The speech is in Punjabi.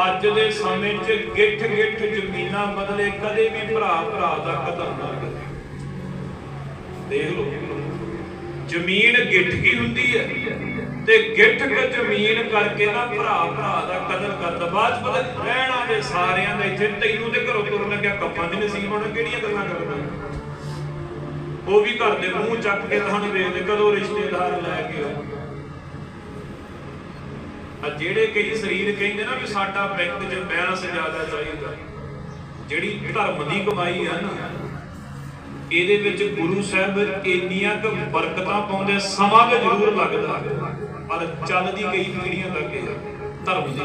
ਅੱਜ ਦੇ ਸਮੇਂ 'ਚ ਗਿੱਠ ਗਿੱਠ ਜ਼ਮੀਨਾਂ ਬਦਲੇ ਕਦੇ ਵੀ ਭਰਾ ਭਰਾ ਦਾ ਕਦਰ ਨਾ ਕਰੇ। ਦੇਖ ਲਓ, ਜ਼ਮੀਨ ਗਿੱਠ ਕੀ ਹੁੰਦੀ ਹੈ ਤੇ ਗਿੱਠ ਕੇ ਜ਼ਮੀਨ ਕਰਕੇ ਨਾ ਭਰਾ ਭਰਾ ਦਾ ਕਦਰ ਕਰਦਾ ਬਾਅਦ 'ਚ ਪਤਾ ਰਹਿਣਾ ਦੇ ਸਾਰਿਆਂ ਦਾ ਇੱਥੇ ਤੈਨੂੰ ਤੇ ਘਰੋਂ ਤੁਰਨ ਲੱਗਿਆ ਕੱਪਾਂ ਦੇ ਨਸੀਬ ਹੋਣਾ ਕਿਹੜੀਆਂ ਗੱਲਾਂ ਕਰਦਾ ਉਹ ਵੀ ਘਰ ਦੇ ਮੂੰਹ ਚੱਕ ਕੇ ਤੁਹਾਨੂੰ ਵੇਖਦੇ ਕਦੋਂ ਰਿਸ਼ਤੇਦਾਰ ਲੈ ਕੇ ਆਏ ਆ ਜਿਹੜੇ ਕਈ ਸਰੀਰ ਕਹਿੰਦੇ ਨਾ ਵੀ ਸਾਡਾ ਬੈਂਕ 'ਚ ਬੈਲੈਂਸ ਜ਼ਿਆਦਾ ਚਾਹੀਦਾ, ਜਿਹੜੀ ਧਰਮ ਦੀ ਕਮਾਈ ਆ ਨਾ, ਇਹਦੇ ਵਿੱਚ ਗੁਰੂ ਸਾਹਿਬ ਇੰਨੀਆਂ ਕੁ ਬਰਕਤਾਂ ਪਾਉਂਦੇ ਸਮਾਂ ਤੇ ਜ਼ਰੂਰ ਲੱਗਦਾ, ਪਰ ਚੱਲਦੀ ਕਈ ਪੀੜ੍ਹੀਆਂ ਤੱਕ ਇਹ ਧਰਮ ਦੀ